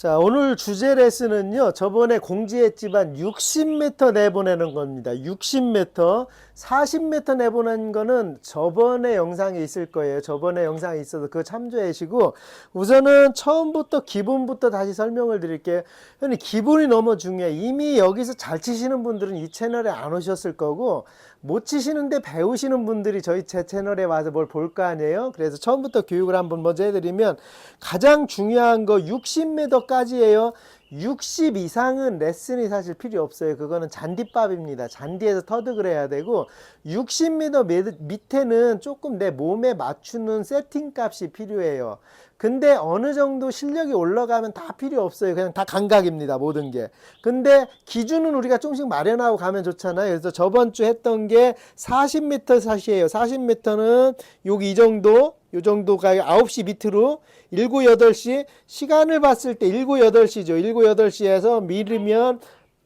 자, 오늘 주제 레슨은요, 저번에 공지했지만 60m 내보내는 겁니다. 60m, 40m 내보내는 거는 저번에 영상에 있을 거예요. 저번에 영상에 있어서 그거 참조하시고, 우선은 처음부터 기본부터 다시 설명을 드릴게요. 형님, 기본이 너무 중요해요. 이미 여기서 잘 치시는 분들은 이 채널에 안 오셨을 거고, 못 치시는데 배우시는 분들이 저희 제 채널에 와서 뭘 볼 거 아니에요? 그래서 처음부터 교육을 한번 먼저 해드리면 가장 중요한 거 60m 까지예요. 60 이상은 레슨이 사실 필요 없어요. 그거는 잔디밥입니다. 잔디에서 터득을 해야 되고 60m 밑- 밑에는 조금 내 몸에 맞추는 세팅 값이 필요해요. 근데 어느 정도 실력이 올라가면 다 필요 없어요. 그냥 다 감각입니다. 모든 게. 근데 기준은 우리가 조금씩 마련하고 가면 좋잖아요. 그래서 저번 주 했던 게 40m 샷이에요. 40m는 여기 이 정도, 요 정도가 9시 밑으로 7, 8시 시간을 봤을 때 7, 8시죠. 7, 8시에서 밀으면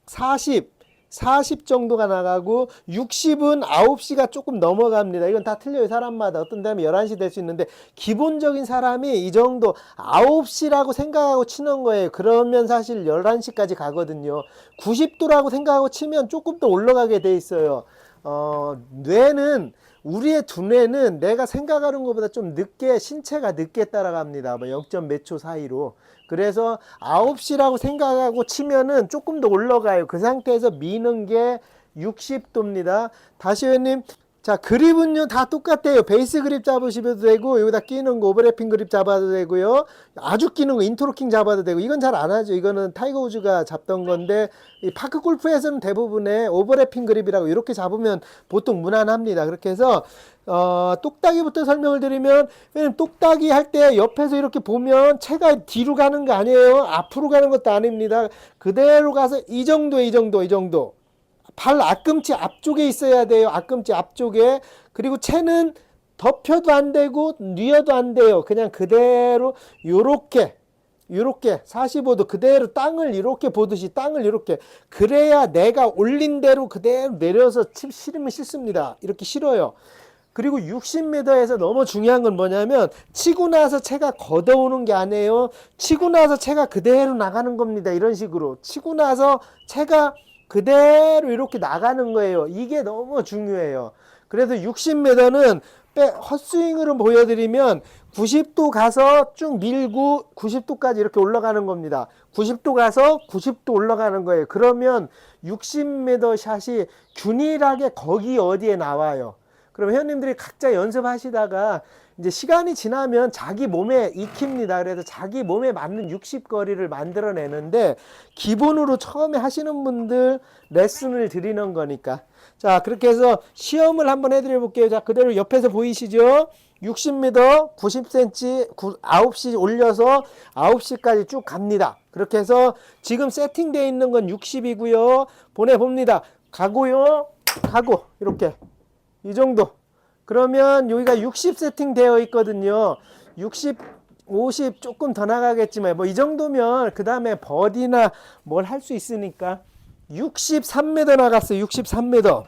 40 40 정도가 나가고 60은 9시가 조금 넘어갑니다. 이건 다 틀려요. 사람마다. 어떤 데는 11시 될 수 있는데 기본적인 사람이 이 정도 9시라고 생각하고 치는 거예요. 그러면 사실 11시까지 가거든요. 90도라고 생각하고 치면 조금 더 올라가게 돼 있어요. 어, 뇌는 우리의 두뇌는 내가 생각하는 것보다 좀 늦게 신체가 늦게 따라갑니다. 뭐 0. 몇초 사이로. 그래서 9시라고 생각하고 치면은 조금 더 올라가요. 그 상태에서 미는 게 60도입니다. 다시 회원님. 자, 그립은요, 다 똑같아요. 베이스 그립 잡으셔도 되고, 여기다 끼는 거 오버래핑 그립 잡아도 되고요. 아주 끼는 거 인트로킹 잡아도 되고, 이건 잘 안 하죠. 이거는 타이거 우즈가 잡던 건데, 이 파크 골프에서는 대부분의 오버래핑 그립이라고 이렇게 잡으면 보통 무난합니다. 그렇게 해서, 어, 똑딱이부터 설명을 드리면, 왜냐면 똑딱이 할 때 옆에서 이렇게 보면 채가 뒤로 가는 거 아니에요. 앞으로 가는 것도 아닙니다. 그대로 가서 이 정도, 이 정도, 이 정도. 발 앞꿈치 앞쪽에 있어야 돼요. 앞꿈치 앞쪽에. 그리고 채는 덮여도 안 되고 뉘어도 안 돼요. 그냥 그대로 요렇게 요렇게 45도 그대로 땅을 이렇게 보듯이 땅을 이렇게 그래야 내가 올린 대로 그대로 내려서 치, 실으면 싫습니다. 이렇게 싫어요. 그리고 60m에서 너무 중요한 건 뭐냐면 치고 나서 채가 걷어오는 게 아니에요. 치고 나서 채가 그대로 나가는 겁니다. 이런 식으로 치고 나서 채가 그대로 이렇게 나가는 거예요. 이게 너무 중요해요. 그래서 60m는 빼, 헛스윙으로 보여드리면 90도 가서 쭉 밀고 90도까지 이렇게 올라가는 겁니다. 90도 가서 90도 올라가는 거예요. 그러면 60m 샷이 균일하게 거기 어디에 나와요. 그럼 회원님들이 각자 연습하시다가 이제 시간이 지나면 자기 몸에 익힙니다. 그래서 자기 몸에 맞는 60거리를 만들어내는데 기본으로 처음에 하시는 분들 레슨을 드리는 거니까. 자, 그렇게 해서 시험을 한번 해드려 볼게요. 자, 그대로 옆에서 보이시죠? 60m, 90cm, 9시 올려서 9시까지 쭉 갑니다. 그렇게 해서 지금 세팅되어 있는 건 60이고요. 보내봅니다. 가고요. 가고. 이렇게. 이 정도. 그러면 여기가 60 세팅 되어 있거든요. 60, 50 조금 더 나가겠지만 뭐 이 정도면 그 다음에 버디나 뭘 할 수 있으니까 63m 나갔어요. 63m.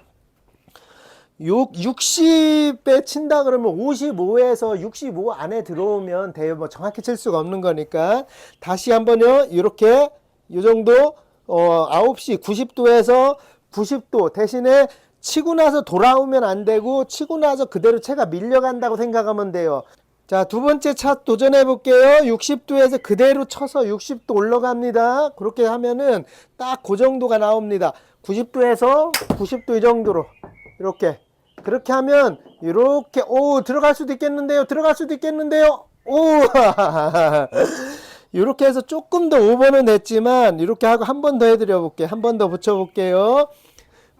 요 60에 친다 그러면 55에서 65 안에 들어오면 돼요. 뭐 정확히 칠 수가 없는 거니까 다시 한번요. 이렇게 요 정도 어 9시 90도에서 90도 대신에 치고 나서 돌아오면 안 되고 치고 나서 그대로 채가 밀려간다고 생각하면 돼요. 자, 두 번째 차 도전해 볼게요. 60도에서 그대로 쳐서 60도 올라갑니다. 그렇게 하면은 딱 그 정도가 나옵니다. 90도에서 90도 이 정도로 이렇게 그렇게 하면 이렇게 오 들어갈 수도 있겠는데요. 들어갈 수도 있겠는데요. 오 이렇게 해서 조금 더 오버는 됐지만 이렇게 하고 한 번 더 해드려 볼게요. 한 번 더 붙여 볼게요.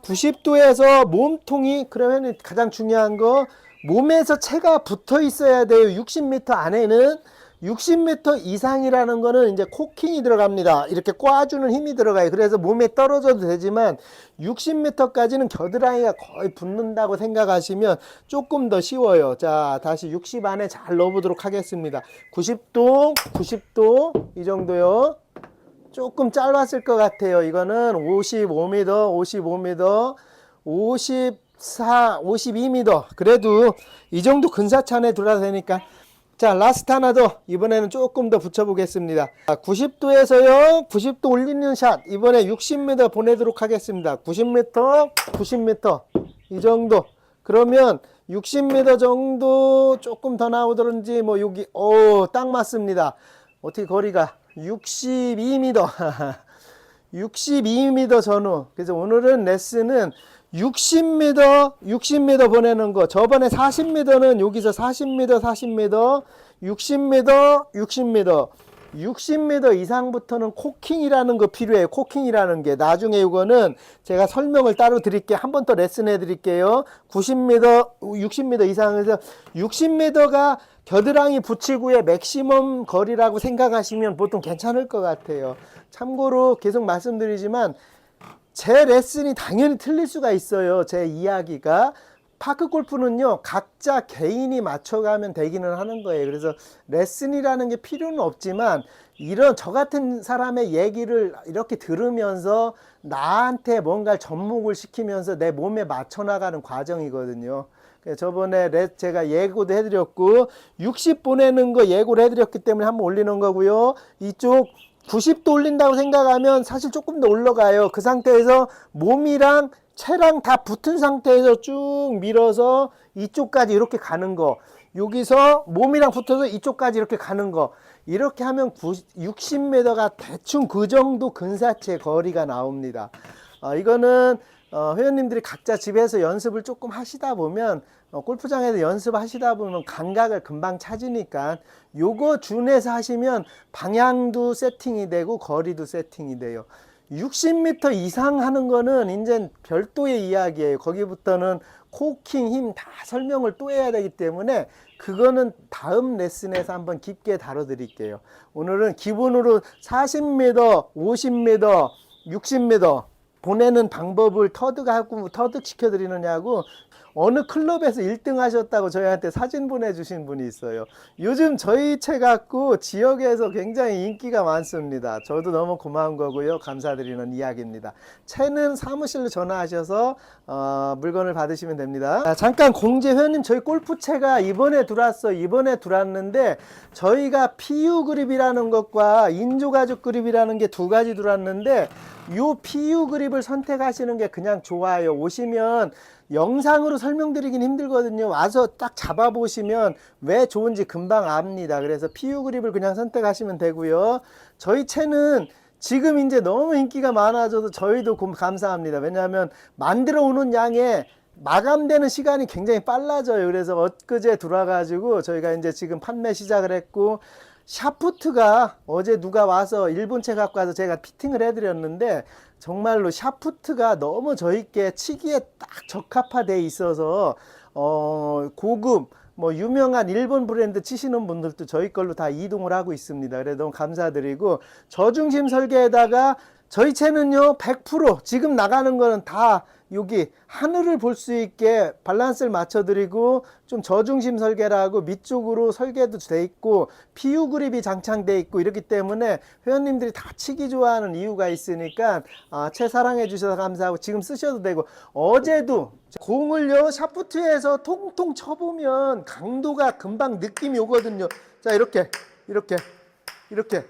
90도에서 몸통이 그러면 가장 중요한 거 몸에서 체가 붙어 있어야 돼요. 60m 안에는 60m 이상이라는 거는 이제 코킹이 들어갑니다. 이렇게 꽈주는 힘이 들어가요. 그래서 몸에 떨어져도 되지만 60m까지는 겨드랑이가 거의 붙는다고 생각하시면 조금 더 쉬워요. 자, 다시 60 안에 잘 넣어보도록 하겠습니다. 90도, 90도 이 정도요. 조금 짧았을 것 같아요. 이거는 55m, 55m, 54, 52m. 그래도 이 정도 근사찬에 둘러야 되니까 자, 라스트 하나 더. 이번에는 조금 더 붙여보겠습니다. 90도에서요, 90도 올리는 샷. 이번에 60m 보내도록 하겠습니다. 90m, 90m. 이 정도. 그러면 60m 정도 조금 더 나오든지, 뭐, 여기, 오, 딱 맞습니다. 어떻게 거리가? 62m. 62m 전후. 그래서 오늘은 레슨은 60m, 60m 보내는 거. 저번에 40m는 여기서 40m, 40m, 60m, 60m. 60m 이상부터는 코킹이라는 거 필요해요. 코킹이라는 게. 나중에 이거는 제가 설명을 따로 드릴게요. 한 번 더 레슨 해 드릴게요. 90m, 60m 이상에서 60m가 겨드랑이 붙이고의 맥시멈 거리라고 생각하시면 보통 괜찮을 것 같아요. 참고로 계속 말씀드리지만 제 레슨이 당연히 틀릴 수가 있어요. 제 이야기가. 파크 골프는요, 각자 개인이 맞춰가면 되기는 하는 거예요. 그래서 레슨이라는 게 필요는 없지만, 이런 저 같은 사람의 얘기를 이렇게 들으면서 나한테 뭔가 접목을 시키면서 내 몸에 맞춰 나가는 과정이거든요. 저번에 레, 제가 예고도 해드렸고, 60 보내는 거 예고를 해드렸기 때문에 한번 올리는 거고요. 이쪽 90도 올린다고 생각하면 사실 조금 더 올라가요. 그 상태에서 몸이랑 채랑 다 붙은 상태에서 쭉 밀어서 이쪽까지 이렇게 가는 거. 여기서 몸이랑 붙어서 이쪽까지 이렇게 가는 거. 이렇게 하면 60m가 대충 그 정도 근사체 거리가 나옵니다. 어, 이거는 어, 회원님들이 각자 집에서 연습을 조금 하시다 보면 어, 골프장에서 연습하시다 보면 감각을 금방 찾으니까 요거 준해서 하시면 방향도 세팅이 되고 거리도 세팅이 돼요. 60m 이상 하는 거는 이제 별도의 이야기예요. 거기부터는 코킹 힘 다 설명을 또 해야 되기 때문에 그거는 다음 레슨에서 한번 깊게 다뤄 드릴게요. 오늘은 기본으로 40m, 50m, 60m 보내는 방법을 터득하고 터득시켜 드리느냐고 어느 클럽에서 1등 하셨다고 저희한테 사진 보내주신 분이 있어요. 요즘 저희 채 갖고 지역에서 굉장히 인기가 많습니다. 저도 너무 고마운 거고요. 감사드리는 이야기입니다. 채는 사무실로 전화하셔서 어, 물건을 받으시면 됩니다. 아, 잠깐 공지 회원님 저희 골프채가 이번에 들어왔어. 이번에 들어왔는데 저희가 PU 그립이라는 것과 인조가죽 그립이라는 게 두 가지 들어왔는데 요 PU 그립을 선택하시는 게 그냥 좋아요. 오시면 영상으로 설명드리긴 힘들거든요. 와서 딱 잡아보시면 왜 좋은지 금방 압니다. 그래서 PU 그립을 그냥 선택하시면 되고요. 저희 채는 지금 이제 너무 인기가 많아져서 저희도 고- 감사합니다. 왜냐하면 만들어 오는 양에 마감되는 시간이 굉장히 빨라져요. 그래서 엊그제 들어와가지고 저희가 이제 지금 판매 시작을 했고 샤프트가 어제 누가 와서 일본 채 갖고 와서 제가 피팅을 해드렸는데 정말로 샤프트가 너무 저희께 치기에 딱 적합화돼 있어서 어 고급 뭐 유명한 일본 브랜드 치시는 분들도 저희 걸로 다 이동을 하고 있습니다. 그래 너무 감사드리고 저중심 설계에다가 저희 채는요 100% 지금 나가는 거는 다 여기 하늘을 볼 수 있게 밸런스를 맞춰 드리고 좀 저중심 설계라고 밑쪽으로 설계도 돼 있고 PU 그립이 장착돼 있고 이렇기 때문에 회원님들이 다 치기 좋아하는 이유가 있으니까 아, 채 사랑해 주셔서 감사하고 지금 쓰셔도 되고 어제도 공을요 샤프트에서 통통 쳐보면 강도가 금방 느낌이 오거든요. 자 이렇게 이렇게 이렇게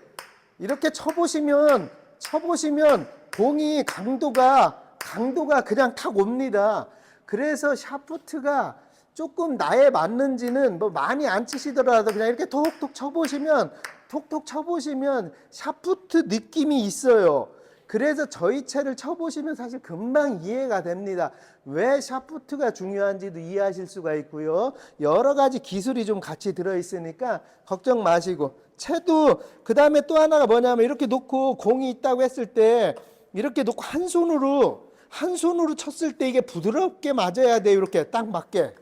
이렇게 쳐보시면 쳐보시면 공이 강도가 강도가 그냥 탁 옵니다. 그래서 샤프트가 조금 나에 맞는지는 뭐 많이 안 치시더라도 그냥 이렇게 톡톡 쳐보시면 톡톡 쳐보시면 샤프트 느낌이 있어요. 그래서 저희 채를 쳐보시면 사실 금방 이해가 됩니다. 왜 샤프트가 중요한지도 이해하실 수가 있고요. 여러 가지 기술이 좀 같이 들어있으니까 걱정 마시고. 채도 그 다음에 또 하나가 뭐냐면 이렇게 놓고 공이 있다고 했을 때 이렇게 놓고 한 손으로 한 손으로 쳤을 때 이게 부드럽게 맞아야 돼요. 이렇게 딱 맞게.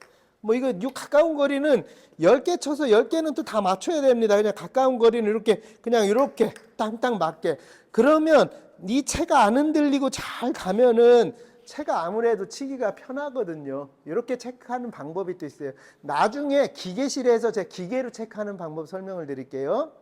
뭐 이거 요 가까운 거리는 10개 쳐서 10개는 또 다 맞춰야 됩니다. 그냥 가까운 거리는 이렇게 그냥 이렇게 땅땅 맞게. 그러면 이 채가 안 흔들리고 잘 가면은 채가 아무래도 치기가 편하거든요. 이렇게 체크하는 방법이 또 있어요. 나중에 기계실에서 제 기계로 체크하는 방법 설명을 드릴게요.